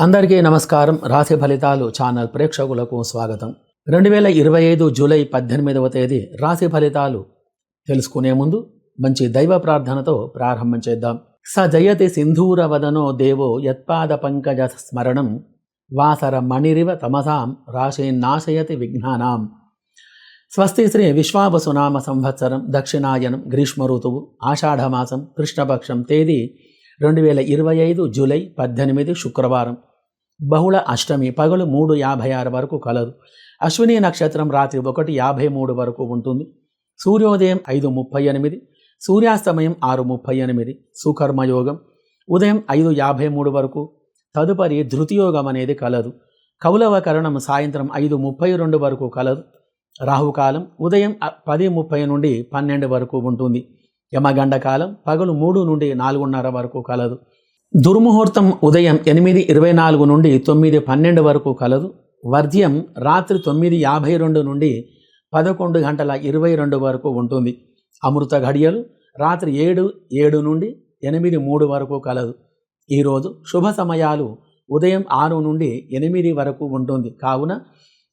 అందరికీ నమస్కారం. రాశి ఫలితాలు ఛానల్ ప్రేక్షకులకు స్వాగతం. రెండు వేల ఇరవై ఐదు జూలై పద్దెనిమిదవ తేదీ రాశి ఫలితాలు తెలుసుకునే ముందు మంచి దైవ ప్రార్థనతో ప్రారంభం చేద్దాం. స జయతి సింధూర వదనో దేవో యత్పాద పంకజ స్మరణం. వాసర మణిరివ తమసాం రాశీన్నాశయతి విఘ్నానాం. స్వస్తి శ్రీ విశ్వావసునామ సంవత్సరం దక్షిణాయనం గ్రీష్మ ఋతువు ఆషాఢమాసం కృష్ణపక్షం తేదీ రెండు వేల ఇరవై ఐదు జూలై పద్దెనిమిది శుక్రవారం. బహుళ అష్టమి పగలు మూడు యాభై ఆరు వరకు కలదు. అశ్విని నక్షత్రం రాత్రి ఒకటి యాభై మూడు వరకు ఉంటుంది. సూర్యోదయం ఐదు ముప్పై ఎనిమిది సూర్యాస్తమయం ఆరు ముప్పై ఎనిమిది సుకర్మయోగం ఉదయం ఐదు యాభై మూడు వరకు. తదుపరి ధృతియోగం అనేది కలదు. కౌలవకరణం సాయంత్రం ఐదు ముప్పై రెండు వరకు కలదు. రాహుకాలం ఉదయం పది ముప్పై నుండి పన్నెండు వరకు ఉంటుంది. యమగండ కాలం పగలు మూడు నుండి నాలుగున్నర వరకు కలదు. దుర్ముహూర్తం ఉదయం ఎనిమిది ఇరవై నాలుగు నుండి తొమ్మిది పన్నెండు వరకు కలదు. వర్జ్యం రాత్రి తొమ్మిది యాభై రెండు నుండి పదకొండు గంటల ఇరవై రెండు వరకు ఉంటుంది. అమృత ఘడియలు రాత్రి ఏడు ఏడు నుండి ఎనిమిది మూడు వరకు కలదు. ఈరోజు శుభ సమయాలు ఉదయం ఆరు నుండి ఎనిమిది వరకు ఉంటుంది. కావున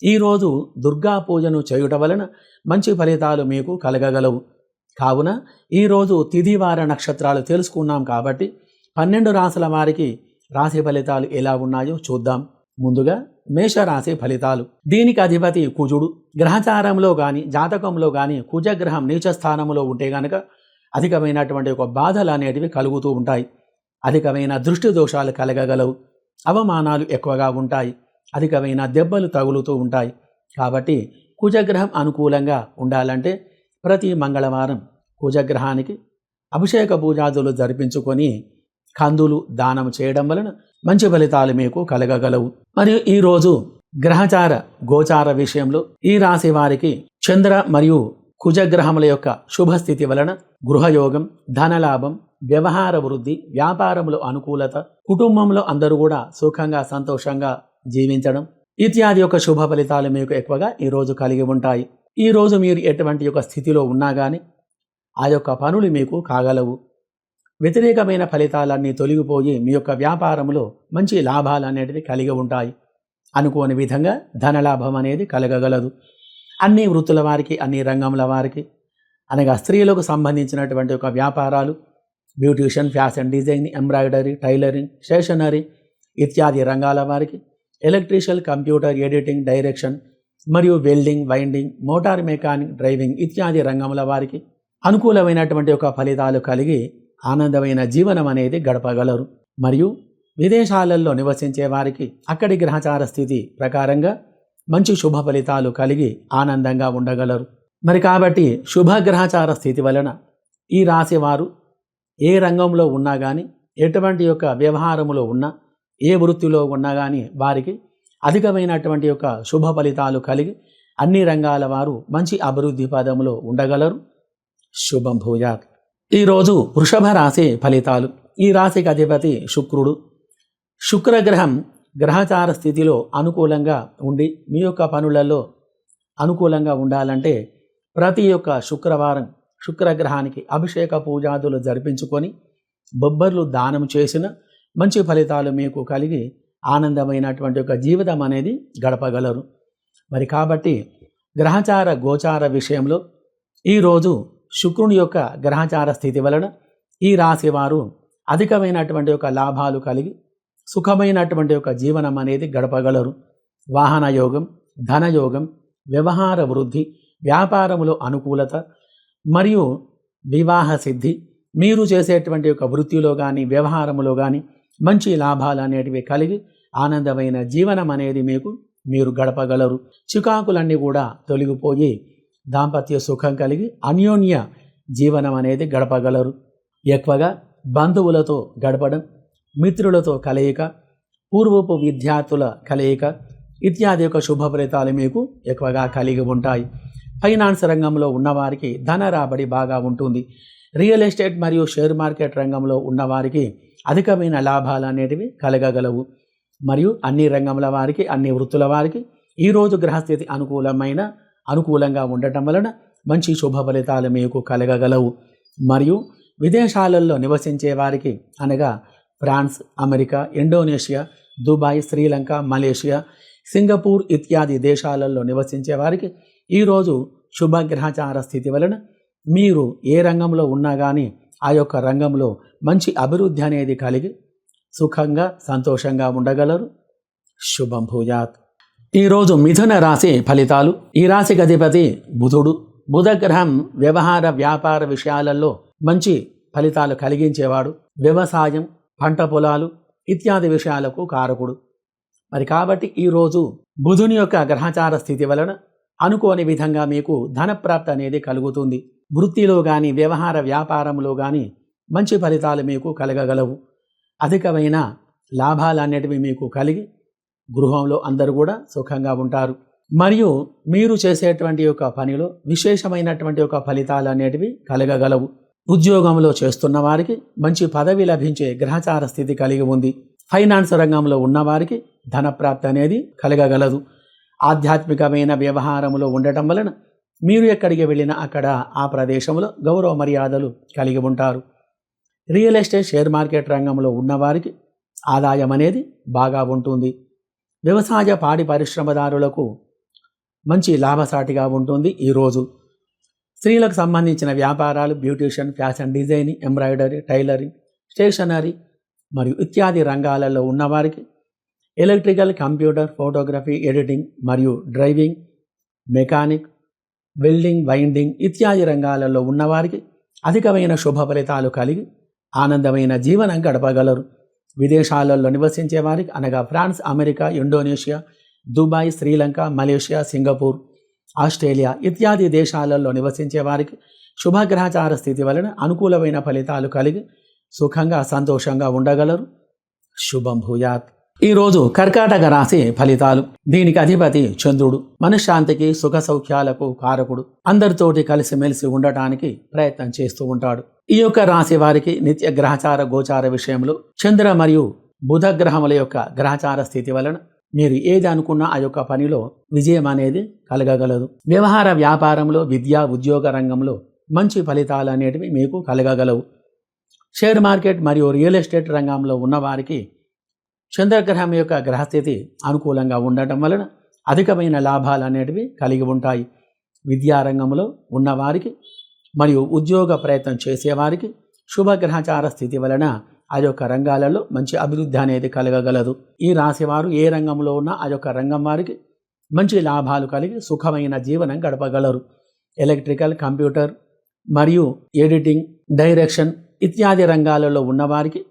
ఈరోజు దుర్గా పూజను చేయుట వలన మంచి ఫలితాలు మీకు కలగగలవు. కావున ఈరోజు తిథివార నక్షత్రాలు తెలుసుకున్నాం కాబట్టి పన్నెండు రాసుల వారికి రాశి ఫలితాలు ఎలా ఉన్నాయో చూద్దాం. ముందుగా మేషరాశి ఫలితాలు. దీనికి అధిపతి కుజుడు. గ్రహచారంలో కానీ జాతకంలో కానీ కుజగ్రహం నీచ స్థానంలో ఉంటే గనక అధికమైనటువంటి ఒక బాధలు అనేటివి కలుగుతూ ఉంటాయి. అధికమైన దృష్టి దోషాలు కలగగలవు. అవమానాలు ఎక్కువగా ఉంటాయి. అధికమైన దెబ్బలు తగులుతూ ఉంటాయి. కాబట్టి కుజగ్రహం అనుకూలంగా ఉండాలంటే ప్రతి మంగళవారం కుజగ్రహానికి అభిషేక పూజాదులు జరిపించుకొని కందులు దానం చేయడం వలన మంచి ఫలితాలు మీకు కలగగలవు. మరియు ఈరోజు గ్రహచార గోచార విషయంలో ఈ రాశి వారికి చంద్ర మరియు కుజగ్రహముల యొక్క శుభస్థితి వలన గృహయోగం ధనలాభం వ్యవహార వృద్ధి వ్యాపారములో అనుకూలత కుటుంబంలో అందరూ కూడా సుఖంగా సంతోషంగా జీవించడం ఇత్యాది యొక్క శుభ ఫలితాలు మీకు ఎక్కువగా ఈ రోజు కలిగి ఉంటాయి. ఈ రోజు మీరు ఎటువంటి యొక్క స్థితిలో ఉన్నా కానీ ఆ యొక్క పనులు మీకు కాగలవు. వ్యతిరేకమైన ఫలితాలన్నీ తొలగిపోయి మీ యొక్క వ్యాపారంలో మంచి లాభాలు అనేటివి కలిగి ఉంటాయి. అనుకోని విధంగా ధనలాభం అనేది కలగగలదు. అన్ని వృత్తుల వారికి అన్ని రంగముల వారికి అనగా స్త్రీలకు సంబంధించినటువంటి ఒక వ్యాపారాలు beautician fashion design embroidery tailoring stationery ఇత్యాది రంగాల వారికి ఎలక్ట్రీషియల్ కంప్యూటర్ ఎడిటింగ్ డైరెక్షన్ మరియు welding winding motor mechanic driving ఇత్యాది రంగముల వారికి అనుకూలమైనటువంటి ఒక ఫలితాలు కలిగి ఆనందమైన జీవనం అనేది గడపగలరు. మరియు విదేశాలలో నివసించే వారికి అక్కడి గ్రహచార స్థితి ప్రకారంగా మంచి శుభ ఫలితాలు కలిగి ఆనందంగా ఉండగలరు. మరి కాబట్టి శుభ గ్రహచార స్థితి వలన ఈ రాశి వారు ఏ రంగంలో ఉన్నా కానీ ఎటువంటి యొక్క వ్యవహారములో ఉన్నా ఏ వృత్తిలో ఉన్నా కానీ వారికి అధికమైనటువంటి యొక్క శుభ ఫలితాలు కలిగి అన్ని రంగాల వారు మంచి అభివృద్ధి పదములో ఉండగలరు. శుభం భూజాత్ ఈరోజు వృషభ రాశి ఫలితాలు. ఈ రాశికి అధిపతి శుక్రుడు. శుక్రగ్రహం గ్రహచార స్థితిలో అనుకూలంగా ఉండి మీ యొక్క పనులలో అనుకూలంగా ఉండాలంటే ప్రతి ఒక్క శుక్రవారం శుక్రగ్రహానికి అభిషేక పూజాదులు జరిపించుకొని బొబ్బర్లు దానం చేసిన మంచి ఫలితాలు మీకు కలిగి ఆనందమైనటువంటి ఒక జీవితం అనేది గడపగలరు. మరి కాబట్టి గ్రహచార గోచార విషయంలో ఈరోజు శుక్రుని యొక్క గ్రహచార స్థితి వలన ఈ రాశి వారు అధికమైనటువంటి ఒక లాభాలు కలిగి సుఖమైనటువంటి ఒక జీవనం అనేది గడపగలరు. వాహన యోగం ధనయోగం వ్యవహార వృద్ధి వ్యాపారములో అనుకూలత మరియు వివాహ సిద్ధి మీరు చేసేటువంటి ఒక వృత్తిలో కానీ వ్యవహారములో కానీ మంచి లాభాలు అనేటివి కలిగి ఆనందమైన జీవనం అనేది మీకు మీరు గడపగలరు. చికాకులన్నీ కూడా తొలగిపోయి దాంపత్య సుఖం కలిగి అన్యోన్య జీవనం అనేది గడపగలరు. ఎక్కువగా బంధువులతో గడపడం మిత్రులతో కలయిక పూర్వపు విద్యార్థుల కలయిక ఇత్యాది యొక్క శుభ ఫలితాలు మీకు ఎక్కువగా కలిగి ఉంటాయి. ఫైనాన్స్ రంగంలో ఉన్నవారికి ధన రాబడి బాగా ఉంటుంది. రియల్ ఎస్టేట్ మరియు షేర్ మార్కెట్ రంగంలో ఉన్నవారికి అధికమైన లాభాలు అనేటివి కలగగలవు. మరియు అన్ని రంగముల వారికి అన్ని వృత్తుల వారికి ఈరోజు గ్రహస్థితి అనుకూలమైన అనుకూలంగా ఉండటం వలన మంచి శుభ ఫలితాలు మీకు కలగగలవు. మరియు విదేశాలలో నివసించే వారికి అనగా France America Indonesia Dubai Sri Lanka Malaysia Singapore ఇత్యాది దేశాలలో నివసించే వారికి ఈరోజు శుభగ్రహచార స్థితి వలన మీరు ఏ రంగంలో ఉన్నా కానీ ఆ యొక్క రంగంలో మంచి అభివృద్ధి అనేది కలిగి సుఖంగా సంతోషంగా ఉండగలరు. శుభం భూయాత్. ఈరోజు మిథున రాశి ఫలితాలు. ఈ రాశికి అధిపతి బుధుడు. బుధగ్రహం వ్యవహార వ్యాపార విషయాలలో మంచి ఫలితాలు కలిగించేవాడు. వ్యవసాయం పంట పొలాలు ఇత్యాది విషయాలకు కారకుడు. మరి కాబట్టి ఈరోజు బుధుని యొక్క గ్రహచార స్థితి వలన అనుకోని విధంగా మీకు ధనప్రాప్తి అనేది కలుగుతుంది. వృత్తిలో కానీ వ్యవహార వ్యాపారంలో కానీ మంచి ఫలితాలు మీకు కలగగలవు. అధికమైన లాభాలన్నిటివి మీకు కలిగి గృహంలో అందరూ కూడా సుఖంగా ఉంటారు. మరియు మీరు చేసేటువంటి యొక్క పనిలో విశేషమైనటువంటి ఒక ఫలితాలు అనేటివి కలగగలవు. ఉద్యోగంలో చేస్తున్న వారికి మంచి పదవి లభించే గ్రహచార స్థితి కలిగి ఉంది. ఫైనాన్స్ రంగంలో ఉన్నవారికి ధనప్రాప్తి అనేది కలగగలదు. ఆధ్యాత్మికమైన వ్యవహారంలో ఉండటం వలన మీరు ఎక్కడికి వెళ్ళినా అక్కడ ఆ ప్రదేశంలో గౌరవ మర్యాదలు కలిగి ఉంటారు. రియల్ ఎస్టేట్ షేర్ మార్కెట్ రంగంలో ఉన్నవారికి ఆదాయం అనేది బాగా ఉంటుంది. వ్యవసాయ పాడి పరిశ్రమదారులకు మంచి లాభసాటిగా ఉంటుంది ఈరోజు స్త్రీలకు సంబంధించిన వ్యాపారాలు beautician fashion designing embroidery tailoring stationery మరియు ఇత్యాది రంగాలలో ఉన్నవారికి ఎలక్ట్రికల్ కంప్యూటర్ ఫోటోగ్రఫీ ఎడిటింగ్ మరియు డ్రైవింగ్ మెకానిక్ వెల్డింగ్ వైండింగ్ ఇత్యాది రంగాలలో ఉన్నవారికి అధికమైన శుభ ఫలితాలు కలిగి ఆనందమైన జీవనం గడపగలరు. విదేశాలలో నివసించే వారికి అనగా France America Indonesia Dubai Sri Lanka Malaysia Singapore Australia ఇత్యాది దేశాలలో నివసించే వారికి శుభగ్రహచార స్థితి వలన అనుకూలమైన ఫలితాలు కలిగి సుఖంగా సంతోషంగా ఉండగలరు. శుభం భూయాత్. ఈరోజు కర్కాటక రాశి ఫలితాలు. దీనికి అధిపతి చంద్రుడు. మనశ్శాంతికి సుఖ సౌఖ్యాలకు కారకుడు. అందరితోటి కలిసిమెలిసి ఉండటానికి ప్రయత్నం చేస్తూ ఉంటాడు. ఈ యొక్క రాశి వారికి నిత్య గ్రహచార గోచార విషయంలో చంద్ర మరియు బుధ గ్రహముల యొక్క గ్రహచార స్థితి వలన మీరు ఏది అనుకున్నా ఆ యొక్క పనిలో విజయం అనేది కలగగలదు. వ్యవహార వ్యాపారంలో విద్యా ఉద్యోగ రంగంలో మంచి ఫలితాలు అనేటివి మీకు కలగగలవు. షేర్ మార్కెట్ మరియు రియల్ ఎస్టేట్ రంగంలో ఉన్నవారికి చంద్రగ్రహం యొక్క గ్రహస్థితి అనుకూలంగా ఉండటం వలన అధికమైన లాభాలు అనేటివి కలిగి ఉంటాయి. విద్యారంగంలో ఉన్నవారికి మరియు ఉద్యోగ ప్రయత్నం చేసేవారికి శుభగ్రహచార స్థితి వలన ఆ యొక్క రంగాలలో మంచి అభివృద్ధి అనేది కలగగలదు. ఈ రాశివారు ఏ రంగంలో ఉన్నా ఆ యొక్క రంగం వారికి మంచి లాభాలు కలిగి సుఖమైన జీవనం గడపగలరు. ఎలక్ట్రికల్ కంప్యూటర్ మరియు ఎడిటింగ్ డైరెక్షన్ ఇత్యాది రంగాలలో ఉన్నవారికి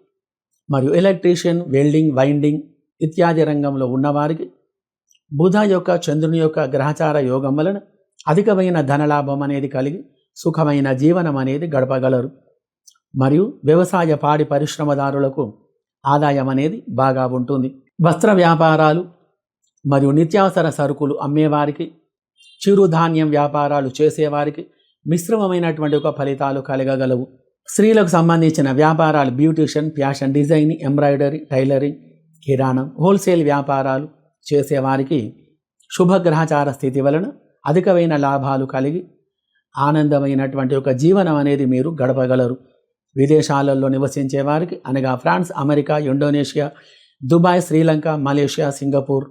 మరియు ఎలక్ట్రీషియన్ వెల్డింగ్ వైండింగ్ ఇత్యాది రంగంలో ఉన్నవారికి బుధ యొక్క చంద్రుని యొక్క గ్రహచార యోగం వలన అధికమైన ధనలాభం అనేది కలిగి సుఖమైన జీవనం అనేది గడపగలరు. మరియు వ్యవసాయ పాడి పరిశ్రమదారులకు ఆదాయం అనేది బాగా ఉంటుంది. వస్త్ర వ్యాపారాలు మరియు నిత్యావసర సరుకులు అమ్మేవారికి చిరుధాన్యం వ్యాపారాలు చేసేవారికి మిశ్రమమైనటువంటి ఒక ఫలితాలు కలగగలవు. స్త్రీలకు సంబంధించిన వ్యాపారాలు beautician fashion designing embroidery tailoring కిరాణం హోల్సేల్ వ్యాపారాలు చేసేవారికి శుభగ్రహచార స్థితి వలన అధికమైన లాభాలు కలిగి ఆనందమైనటువంటి ఒక జీవనం అనేది మీరు గడపగలరు. విదేశాలలో నివసించే వారికి అనగా France America Indonesia Dubai Sri Lanka Malaysia Singapore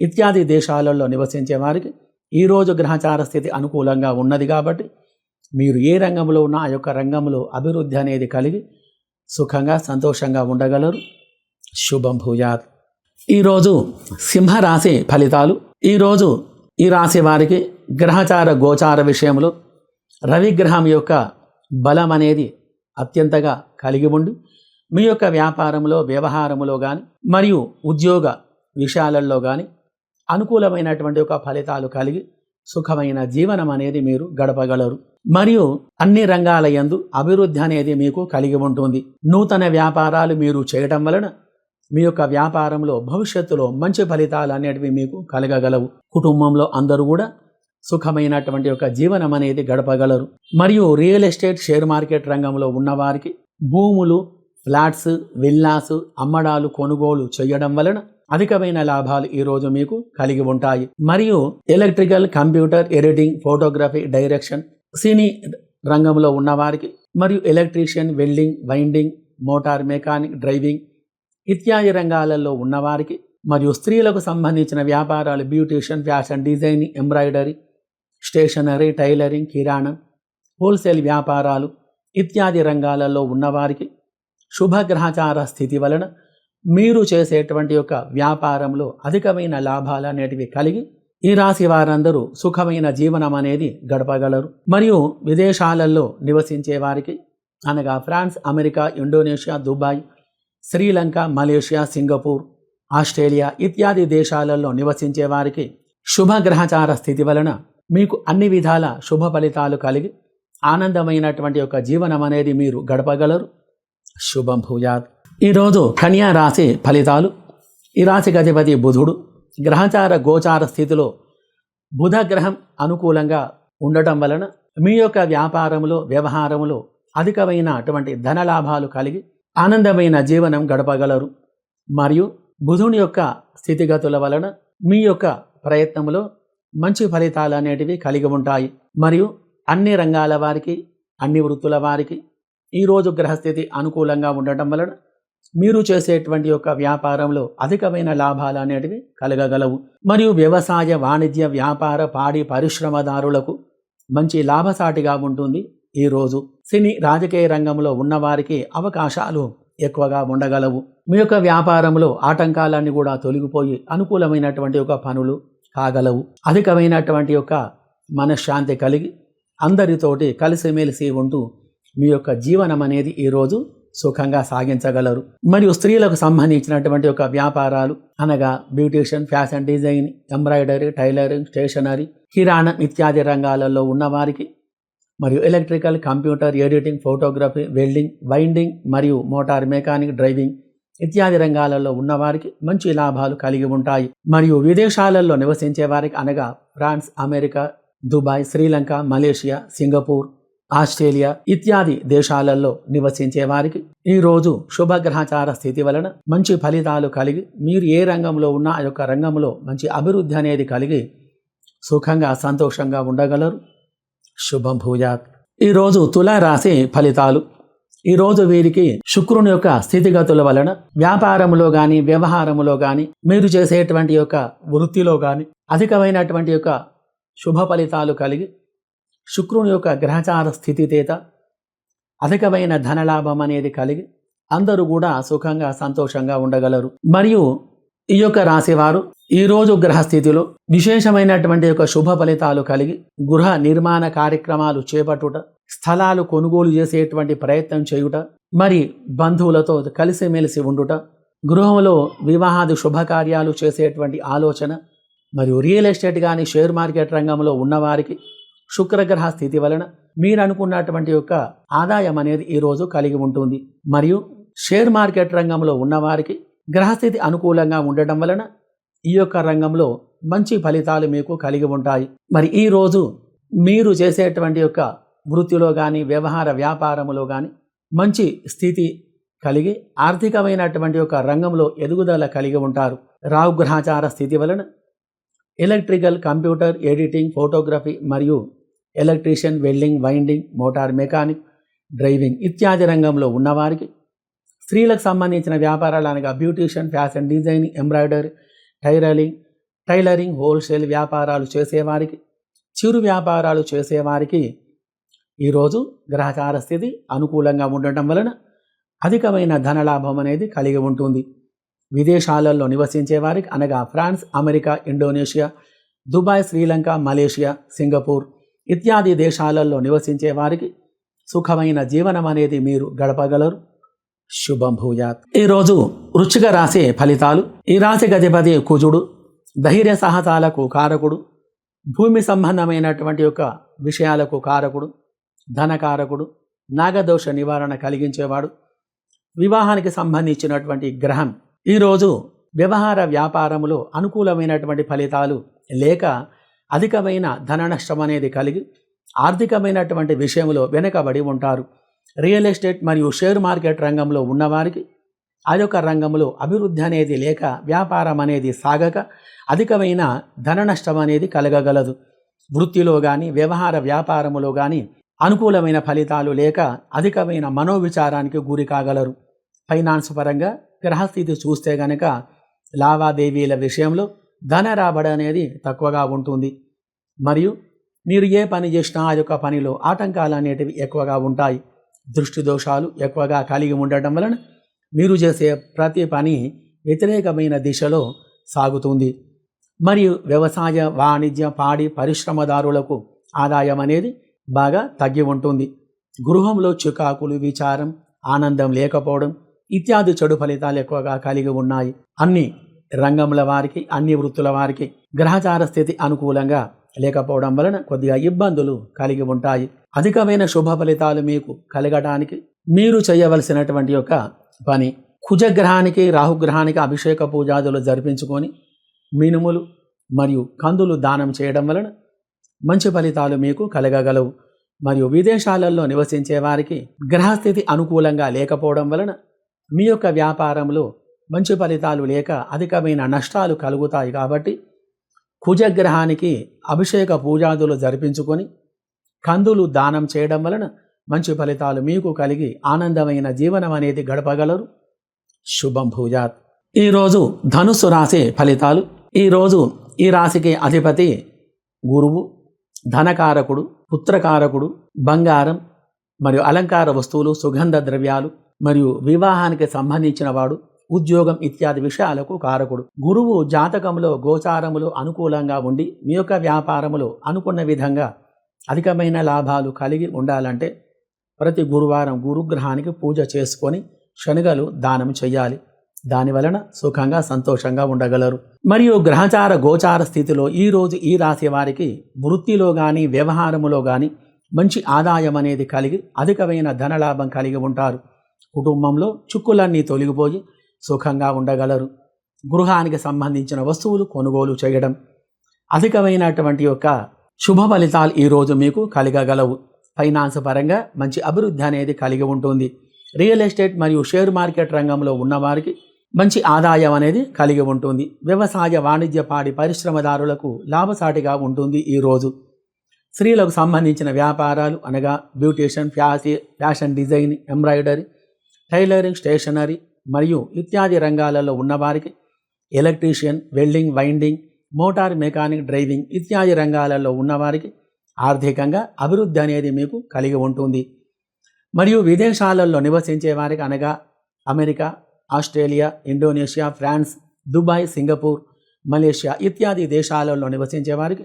ఇత్యాది దేశాలలో నివసించే వారికి ఈరోజు గ్రహచార స్థితి అనుకూలంగా ఉన్నది కాబట్టి మీరు ఏ రంగంలో ఉన్నా ఆ యొక్క రంగంలో అభివృద్ధి అనేది కలిగి సుఖంగా సంతోషంగా ఉండగలరు. శుభం భూయాత్. ఈరోజు సింహరాశి ఫలితాలు. ఈరోజు ఈ రాశి వారికి గ్రహచార గోచార విషయంలో రవిగ్రహం యొక్క బలం అనేది అత్యంతగా కలిగి ఉండి మీ యొక్క వ్యాపారంలో వ్యవహారంలో కానీ మరియు ఉద్యోగ విషయాలలో కానీ అనుకూలమైనటువంటి ఒక ఫలితాలు కలిగి సుఖమైన జీవనం అనేది మీరు గడపగలరు. మరియు అన్ని రంగాల యందు అభివృద్ధి అనేది మీకు కలిగి ఉంటుంది. నూతన వ్యాపారాలు మీరు చేయటం వలన మీ యొక్క వ్యాపారంలో భవిష్యత్తులో మంచి ఫలితాలు అనేటివి మీకు కలగగలవు. కుటుంబంలో అందరూ కూడా సుఖమైనటువంటి ఒక జీవనం అనేది గడపగలరు. మరియు రియల్ ఎస్టేట్ షేర్ మార్కెట్ రంగంలో ఉన్నవారికి భూములు ఫ్లాట్స్ విల్లాస్ అమ్మడాలు కొనుగోలు చేయడం వలన అధికమైన లాభాలు ఈరోజు మీకు కలిగి ఉంటాయి. మరియు electrical computer editing photography direction cine రంగంలో ఉన్నవారికి మరియు electrician welding winding motor mechanic driving ఇత్యాది రంగాలలో ఉన్నవారికి మరియు స్త్రీలకు సంబంధించిన వ్యాపారాలు beautician fashion designing embroidery stationery tailoring కిరాణం హోల్సేల్ వ్యాపారాలు ఇత్యాది రంగాలలో ఉన్నవారికి శుభగ్రహచార స్థితి వలన మీరు చేసేటువంటి యొక్క వ్యాపారంలో అధికమైన లాభాలు అనేటివి కలిగి ఈ రాశి వారందరూ సుఖమైన జీవనం అనేది గడపగలరు. మరియు విదేశాలలో నివసించే వారికి అనగా France America Indonesia Dubai Sri Lanka Malaysia Singapore Australia ఇత్యాది దేశాలలో నివసించే వారికి శుభగ్రహచార స్థితి వలన మీకు అన్ని విధాల శుభ ఫలితాలు కలిగి ఆనందమైనటువంటి యొక్క జీవనం అనేది మీరు గడపగలరు. శుభం భూయాత్. ఈరోజు కన్యా రాశి ఫలితాలు. ఈ రాశికి అధిపతి బుధుడు గ్రహచార గోచార స్థితిలో బుధ గ్రహం అనుకూలంగా ఉండటం వలన మీ యొక్క వ్యాపారంలో వ్యవహారంలో అధికమైన అటువంటి ధనలాభాలు కలిగి ఆనందమైన జీవనం గడపగలరు. మరియు బుధుని యొక్క స్థితిగతుల వలన మీ యొక్క ప్రయత్నంలో మంచి ఫలితాలు అనేటివి కలిగి ఉంటాయి. మరియు అన్ని రంగాల వారికి అన్ని వృత్తుల వారికి ఈరోజు గ్రహస్థితి అనుకూలంగా ఉండటం వలన మీరు చేసేటువంటి యొక్క వ్యాపారంలో అధికమైన లాభాలు అనేటివి కలగగలవు. మరియు వ్యవసాయ వాణిజ్య వ్యాపార పాడి పరిశ్రమదారులకు మంచి లాభసాటిగా ఉంటుంది ఈరోజు సినీ రాజకీయ రంగంలో ఉన్నవారికి అవకాశాలు ఎక్కువగా ఉండగలవు. మీ యొక్క వ్యాపారంలో ఆటంకాలన్నీ కూడా తొలగిపోయి అనుకూలమైనటువంటి ఒక పనులు కాగలవు. అధికమైనటువంటి యొక్క మనశ్శాంతి కలిగి అందరితోటి కలిసిమెలిసి ఉంటూ మీ యొక్క జీవనం అనేది ఈరోజు సుఖంగా సాగించగలరు. మరియు స్త్రీలకు సంబంధించినటువంటి ఒక వ్యాపారాలు అనగా beautician fashion design embroidery tailoring stationery కిరాణం ఇత్యాది రంగాలలో ఉన్నవారికి మరియు electrical computer editing photography welding winding మరియు మోటార్ మెకానిక్ డ్రైవింగ్ ఇత్యాది రంగాలలో ఉన్నవారికి మంచి లాభాలు కలిగి ఉంటాయి. మరియు విదేశాలలో నివసించే వారికి అనగా France America Dubai Sri Lanka Malaysia Singapore Australia ఇత్యాది దేశాలలో నివసించే వారికి ఈ రోజు శుభగ్రహచార స్థితి వలన మంచి ఫలితాలు కలిగి మీరు ఏ రంగంలో ఉన్నా ఆ యొక్క రంగంలో మంచి అభివృద్ధి అనేది కలిగి సుఖంగా సంతోషంగా ఉండగలరు. శుభం భూజాత్. ఈరోజు తులారాశి ఫలితాలు. ఈరోజు వీరికి శుక్రుని యొక్క స్థితిగతుల వలన వ్యాపారంలో కానీ వ్యవహారములో కానీ మీరు చేసేటువంటి యొక్క వృత్తిలో కానీ అధికమైనటువంటి యొక్క శుభ ఫలితాలు కలిగి శుక్రుని యొక్క గ్రహచార స్థితితేత అధికమైన ధనలాభం అనేది కలిగి అందరూ కూడా సుఖంగా సంతోషంగా ఉండగలరు. మరియు ఈ యొక్క రాశివారు ఈరోజు గ్రహస్థితిలో విశేషమైనటువంటి యొక్క శుభ ఫలితాలు కలిగి గృహ నిర్మాణ కార్యక్రమాలు చేపట్టుట స్థలాలు కొనుగోలు చేసేటువంటి ప్రయత్నం చేయుట మరి బంధువులతో కలిసిమెలిసి ఉండుట గృహంలో వివాహాది శుభకార్యాలు చేసేటువంటి ఆలోచన మరియు రియల్ ఎస్టేట్ కానీ షేర్ మార్కెట్ రంగంలో ఉన్నవారికి శుక్రగ్రహ స్థితి వలన మీరు అనుకున్నటువంటి యొక్క ఆదాయం అనేది ఈరోజు కలిగి ఉంటుంది. మరియు షేర్ మార్కెట్ రంగంలో ఉన్నవారికి గ్రహస్థితి అనుకూలంగా ఉండటం వలన ఈ యొక్క రంగంలో మంచి ఫలితాలు మీకు కలిగి ఉంటాయి. మరి ఈ రోజు మీరు చేసేటువంటి యొక్క వృత్తిలో కానీ వ్యవహార వ్యాపారములో కానీ మంచి స్థితి కలిగి ఆర్థికమైనటువంటి యొక్క రంగంలో ఎదుగుదల కలిగి ఉంటారు. రావు గ్రహచార స్థితి వలన ఎలక్ట్రికల్ కంప్యూటర్ ఎడిటింగ్ ఫోటోగ్రఫీ మరియు electrician welding winding motor mechanic driving ఇత్యాది రంగంలో ఉన్నవారికి స్త్రీలకు సంబంధించిన వ్యాపారాలు అనగా beautician fashion designing embroidery tailoring tailoring wholesale వ్యాపారాలు చేసేవారికి చిరు వ్యాపారాలు చేసేవారికి ఈరోజు గ్రహచార స్థితి అనుకూలంగా ఉండటం వలన అధికమైన ధనలాభం అనేది కలిగి ఉంటుంది. విదేశాలలో నివసించే వారికి అనగా France America Indonesia Dubai Sri Lanka Malaysia Singapore ఇత్యాది దేశాలలో నివసించే వారికి సుఖమైన జీవనం అనేది మీరు గడపగలరు. శుభం భూయాత్. ఈరోజు వృచ్చిక రాశి ఫలితాలు. ఈ రాశి గజపతి కుజుడు ధైర్య సాహసాలకు కారకుడు భూమి సంబంధమైనటువంటి యొక్క విషయాలకు కారకుడు ధనకారకుడు నాగదోష నివారణ కలిగించేవాడు. వివాహానికి సంబంధించినటువంటి గ్రహం. ఈరోజు వ్యవహార వ్యాపారములో అనుకూలమైనటువంటి ఫలితాలు లేక అధికమైన ధన నష్టం అనేది కలిగి ఆర్థికమైనటువంటి విషయంలో వెనుకబడి ఉంటారు. రియల్ ఎస్టేట్ మరియు షేర్ మార్కెట్ రంగంలో ఉన్నవారికి ఆ యొక్క రంగంలో అభివృద్ధి అనేది లేక వ్యాపారం అనేది సాగక అధికమైన ధన నష్టం అనేది కలగగలదు. వృత్తిలో కానీ వ్యవహార వ్యాపారములో కానీ అనుకూలమైన ఫలితాలు లేక అధికమైన మనోవిచారానికి గురి కాగలరు. ఫైనాన్స్ పరంగా గ్రహస్థితి చూస్తే గనక లావాదేవీల విషయంలో ధన రాబడి అనేది తక్కువగా ఉంటుంది. మరియు మీరు ఏ పని చేసినా ఆ యొక్క పనిలో ఆటంకాలు అనేటివి ఎక్కువగా ఉంటాయి. దృష్టి దోషాలు ఎక్కువగా కలిగి ఉండటం వలన మీరు చేసే ప్రతి పని వ్యతిరేకమైన దిశలో సాగుతుంది. మరియు వ్యవసాయ వాణిజ్య పాడి పరిశ్రమదారులకు ఆదాయం అనేది బాగా తగ్గి ఉంటుంది. గృహంలో చికాకులు విచారం ఆనందం లేకపోవడం ఇత్యాది చెడు ఫలితాలు ఎక్కువగా కలిగి ఉన్నాయి. అన్ని రంగముల వారికి అన్ని వృత్తుల వారికి గ్రహచార స్థితి అనుకూలంగా లేకపోవడం వలన కొద్దిగా ఇబ్బందులు కలిగి ఉంటాయి. అధికమైన శుభ ఫలితాలు మీకు కలగడానికి మీరు చేయవలసినటువంటి యొక్క పని కుజగ్రహానికి రాహుగ్రహానికి అభిషేక పూజాదులు జరిపించుకొని మినుములు మరియు కందులు దానం చేయడం వలన మంచి ఫలితాలు మీకు కలగగలవు. మరియు విదేశాలలో నివసించే వారికి గ్రహస్థితి అనుకూలంగా లేకపోవడం వలన మీ యొక్క వ్యాపారంలో మంచి ఫలితాలు లేక అధికమైన నష్టాలు కలుగుతాయి కాబట్టి కుజగ్రహానికి అభిషేక పూజాదులు జరిపించుకొని కందులు దానం చేయడం వలన మంచి ఫలితాలు మీకు కలిగి ఆనందమైన జీవనం అనేది గడపగలరు. శుభం భూజాత్. ఈరోజు ధనుస్సు రాశి ఫలితాలు. ఈరోజు ఈ రాశికి అధిపతి గురువు ధనకారకుడు పుత్రకారకుడు బంగారం మరియు అలంకార వస్తువులు సుగంధ ద్రవ్యాలు మరియు వివాహానికి సంబంధించిన వాడు ఉద్యోగం ఇత్యాది విషయాలకు కారకుడు. గురువు జాతకంలో గోచారములు అనుకూలంగా ఉండి మీ యొక్క వ్యాపారములో అనుకున్న విధంగా అధికమైన లాభాలు కలిగి ఉండాలంటే ప్రతి గురువారం గురుగ్రహానికి పూజ చేసుకొని శనగలు దానం చేయాలి. దాని వలన సుఖంగా సంతోషంగా ఉండగలరు. మరియు గ్రహచార గోచార స్థితిలో ఈరోజు ఈ రాశి వారికి వృత్తిలో కానీ వ్యవహారములో కానీ మంచి ఆదాయం అనేది కలిగి అధికమైన ధనలాభం కలిగి ఉంటారు. కుటుంబంలో చుక్కులన్నీ తొలగిపోయి సుఖంగా ఉండగలరు. గృహానికి సంబంధించిన వస్తువులు కొనుగోలు చేయడం అధికమైనటువంటి యొక్క శుభ ఫలితాలు ఈరోజు మీకు కలగగలవు. ఫైనాన్స్ పరంగా మంచి అభివృద్ధి అనేది కలిగి ఉంటుంది. రియల్ ఎస్టేట్ మరియు షేర్ మార్కెట్ రంగంలో ఉన్నవారికి మంచి ఆదాయం అనేది కలిగి ఉంటుంది. వ్యవసాయ వాణిజ్య పాడి పరిశ్రమదారులకు లాభసాటిగా ఉంటుంది ఈరోజు స్త్రీలకు సంబంధించిన వ్యాపారాలు అనగా beautician ఫ్యాసి fashion design embroidery tailoring stationery మరియు ఇత్యాది రంగాలలో ఉన్నవారికి electrician welding winding motor mechanic driving ఇత్యాది రంగాలలో ఉన్నవారికి ఆర్థికంగా అభివృద్ధి అనేది మీకు కలిగి ఉంటుంది. మరియు విదేశాలలో నివసించే వారికి అనగా America Australia Indonesia France Dubai Singapore Malaysia ఇత్యాది దేశాలలో నివసించే వారికి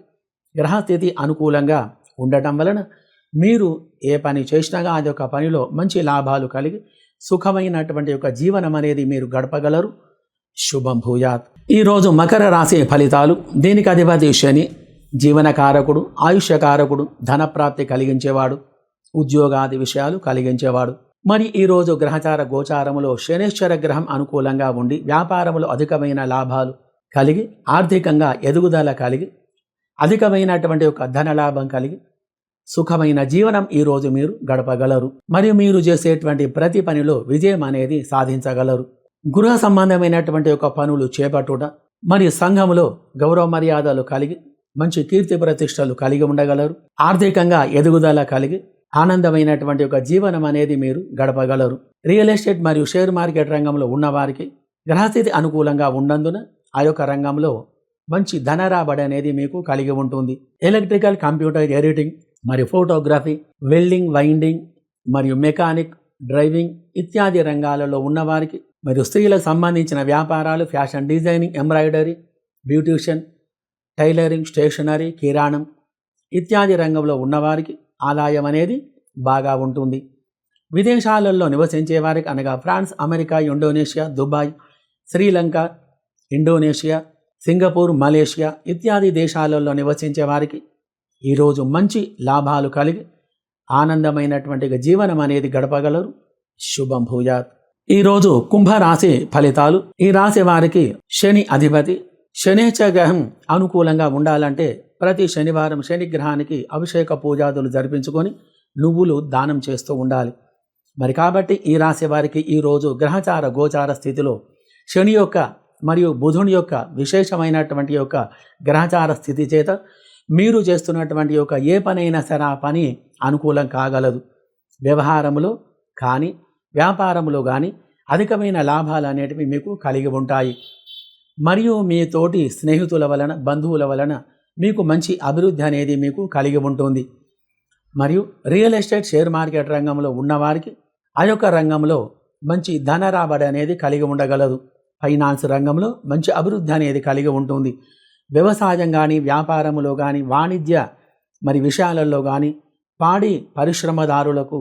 గ్రహస్థితి అనుకూలంగా ఉండటం వలన మీరు ఏ పని చేసినాగా అది ఒక పనిలో మంచి లాభాలు కలిగి సుఖమైనటువంటి ఒక జీవనం అనేది మీరు గడపగలరు. శుభం భూయాత్. ఈరోజు మకర రాశి ఫలితాలు. దీనికి అధిపతి శని జీవనకారకుడు ఆయుష్యకారకుడు ధనప్రాప్తి కలిగించేవాడు ఉద్యోగాది విషయాలు కలిగించేవాడు. మరి ఈరోజు గ్రహచార గోచారములో శనేశ్వర గ్రహం అనుకూలంగా ఉండి వ్యాపారములో అధికమైన లాభాలు కలిగి ఆర్థికంగా ఎదుగుదల కలిగి అధికమైనటువంటి ఒక ధనలాభం కలిగి సుఖమైన జీవనం ఈరోజు మీరు గడపగలరు. మరియు మీరు చేసేటువంటి ప్రతి పనిలో విజయం అనేది సాధించగలరు. గృహ సంబంధమైనటువంటి ఒక పనులు చేపట్టుట మరియు సంఘములో గౌరవ మర్యాదలు కలిగి మంచి కీర్తి ప్రతిష్టలు కలిగి ఉండగలరు. ఆర్థికంగా ఎదుగుదల కలిగి ఆనందమైనటువంటి ఒక జీవనం అనేది మీరు గడపగలరు. రియల్ ఎస్టేట్ మరియు షేర్ మార్కెట్ రంగంలో ఉన్నవారికి గ్రహస్థితి అనుకూలంగా ఉన్నందున ఆ యొక్క రంగంలో మంచి ధన రాబడి అనేది మీకు కలిగి ఉంటుంది. ఎలక్ట్రికల్ కంప్యూటర్ ఎడిటింగ్ మరియు ఫోటోగ్రఫీ వెల్డింగ్ వైండింగ్ మరియు మెకానిక్ డ్రైవింగ్ ఇత్యాది రంగాలలో ఉన్నవారికి మరియు స్త్రీలకు సంబంధించిన వ్యాపారాలు fashion designing embroidery beautician tailoring stationery కిరాణం ఇత్యాది రంగంలో ఉన్నవారికి ఆదాయం అనేది బాగా ఉంటుంది. విదేశాలలో నివసించే వారికి అనగా France America Indonesia Dubai Sri Lanka Indonesia Singapore Malaysia ఇత్యాది దేశాలలో నివసించే వారికి ఈరోజు మంచి లాభాలు కలిగి ఆనందమైనటువంటి జీవనం అనేది గడపగలరు. శుభం భూయాత్. ఈరోజు కుంభరాశి ఫలితాలు. ఈ రాశి వారికి శని అధిపతి శనేచ గ్రహం అనుకూలంగా ఉండాలంటే ప్రతి శనివారం శని గ్రహానికి అభిషేక పూజాదులు జరిపించుకొని నువ్వులు దానం చేస్తూ ఉండాలి. మరి కాబట్టి ఈ రాశి వారికి ఈరోజు గ్రహచార గోచార స్థితిలో శని యొక్క మరియు బుధుని యొక్క విశేషమైనటువంటి యొక్క గ్రహచార స్థితి చేత మీరు చేస్తున్నటువంటి యొక్క ఏ పనైనా సరే ఆ పని అనుకూలం కాగలదు. వ్యవహారములో కానీ వ్యాపారములో కానీ అధికమైన లాభాలు అనేటివి మీకు కలిగి ఉంటాయి. మరియు మీ తోటి స్నేహితుల వలన బంధువుల వలన మీకు మంచి అభివృద్ధి అనేది మీకు కలిగి ఉంటుంది. మరియు రియల్ ఎస్టేట్ షేర్ మార్కెట్ రంగంలో ఉన్నవారికి ఆ యొక్క రంగంలో మంచి ధన రాబడి అనేది కలిగి ఉండగలదు. ఫైనాన్స్ రంగంలో మంచి అభివృద్ధి అనేది కలిగి ఉంటుంది. వ్యవసాయం కానీ వ్యాపారంలో కానీ వాణిజ్య మరి విషయాలలో కానీ పాడి పరిశ్రమదారులకు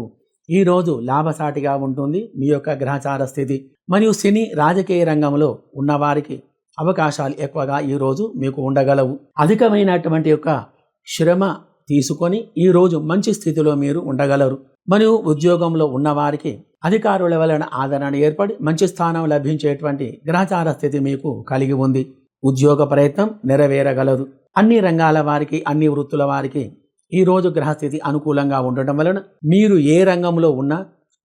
ఈరోజు లాభసాటిగా ఉంటుంది మీ యొక్క గ్రహచార స్థితి. మరియు సినీ రాజకీయ రంగంలో ఉన్నవారికి అవకాశాలు ఎక్కువగా ఈరోజు మీకు ఉండగలవు. అధికమైనటువంటి యొక్క శ్రమ తీసుకొని ఈరోజు మంచి స్థితిలో మీరు ఉండగలరు. మరియు ఉద్యోగంలో ఉన్నవారికి అధికారుల వలన ఆదరణ ఏర్పడి మంచి స్థానం లభించేటువంటి గ్రహచార స్థితి మీకు కలిగి ఉంది. ఉద్యోగ ప్రయత్నం నెరవేరగలదు. అన్ని రంగాల వారికి అన్ని వృత్తుల వారికి ఈరోజు గ్రహస్థితి అనుకూలంగా ఉండటం వలన మీరు ఏ రంగంలో ఉన్నా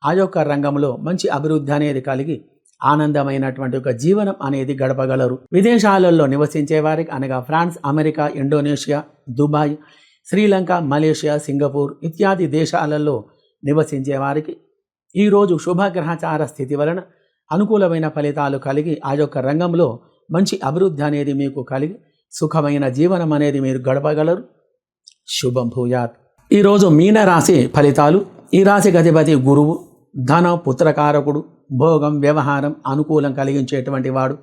ఆ యొక్క రంగంలో మంచి అభివృద్ధి అనేది కలిగి ఆనందమైనటువంటి ఒక జీవనం అనేది గడపగలరు. విదేశాలలో నివసించే వారికి అనగా France America Indonesia Dubai Sri Lanka Malaysia Singapore ఇత్యాది దేశాలలో నివసించే వారికి ఈరోజు శుభగ్రహచార స్థితి వలన అనుకూలమైన ఫలితాలు కలిగి ఆ యొక్క రంగంలో మంచి అభివృద్ధి అనేది మీకు కలిగి సుఖమైన జీవనం అనేది మీరు గడపగలరు. శుభం భూయాత్. ఈరోజు మీన రాశి ఫలితాలు ఈ రాశి అధిపతి గురువు ధన పుత్రకారకుడు భోగం వ్యవహారం అనుకూలం కలిగించేటువంటి వాడు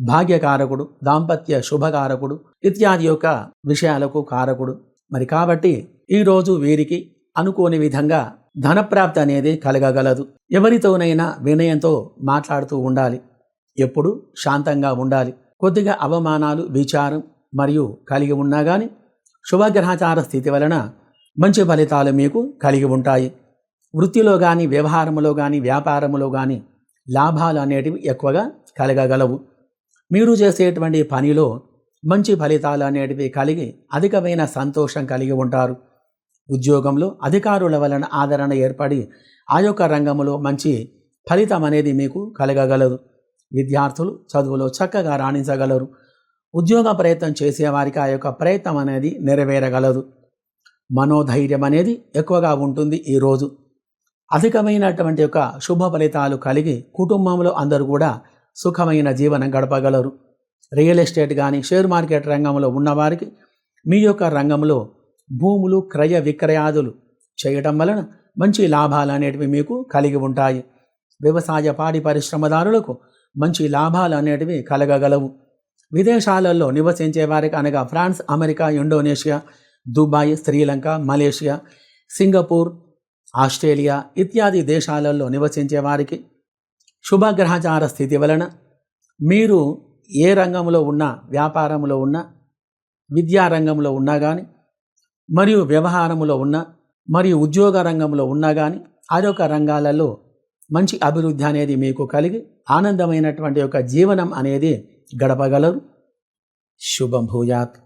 భాగ్యకారకుడు దాంపత్య శుభకారకుడు ఇత్యాది యొక్క విషయాలకు కారకుడు. మరి కాబట్టి ఈరోజు వీరికి అనుకోని విధంగా ధనప్రాప్తి అనేది కలగగలదు. ఎవరితోనైనా వినయంతో మాట్లాడుతూ ఉండాలి. ఎప్పుడు శాంతంగా ఉండాలి. కొద్దిగా అవమానాలు విచారం మరియు కలిగి ఉన్నా కానీ శుభగ్రహచార స్థితి వలన మంచి ఫలితాలు మీకు కలిగి ఉంటాయి. వృత్తిలో కానీ వ్యవహారంలో కానీ వ్యాపారంలో కానీ లాభాలు అనేటివి ఎక్కువగా కలగగలవు. మీరు చేసేటువంటి పనిలో మంచి ఫలితాలు అనేటివి కలిగి అధికమైన సంతోషం కలిగి ఉంటారు. ఉద్యోగంలో అధికారుల వలన ఆదరణ ఏర్పడి ఆ యొక్క రంగంలో మంచి ఫలితం అనేది మీకు కలగగలదు. విద్యార్థులు చదువులో చక్కగా రాణించగలరు. ఉద్యోగ ప్రయత్నం చేసేవారికి ఆ యొక్క ప్రయత్నం అనేది నెరవేరగలదు. మనోధైర్యం అనేది ఎక్కువగా ఉంటుంది ఈరోజు అధికమైనటువంటి యొక్క శుభ ఫలితాలు కలిగి కుటుంబంలో అందరూ కూడా సుఖమైన జీవనం గడపగలరు. రియల్ ఎస్టేట్ కానీ షేర్ మార్కెట్ రంగంలో ఉన్నవారికి మీ యొక్క రంగంలో భూములు క్రయ విక్రయాదులు చేయటం వలన మంచి లాభాలు అనేటివి మీకు కలిగి ఉంటాయి. వ్యవసాయ పాడి పరిశ్రమదారులకు మంచి లాభాలు అనేటివి కలగగలవు. విదేశాలలో నివసించే వారికి అనగా France America Indonesia Dubai Sri Lanka Malaysia Singapore Australia ఇత్యాది దేశాలలో నివసించే వారికి శుభగ్రహచార స్థితి వలన మీరు ఏ రంగంలో ఉన్నా వ్యాపారంలో ఉన్నా విద్యారంగంలో ఉన్నా కానీ మరియు వ్యవహారంలో ఉన్నా మరియు ఉద్యోగ రంగంలో ఉన్నా కానీ ఆ యొక్క రంగాలలో మంచి అభివృద్ధి అనేది మీకు కలిగి ఆనందమైనటువంటి యొక్క జీవనం అనేది గడపగలరు. శుభం భూయాత్.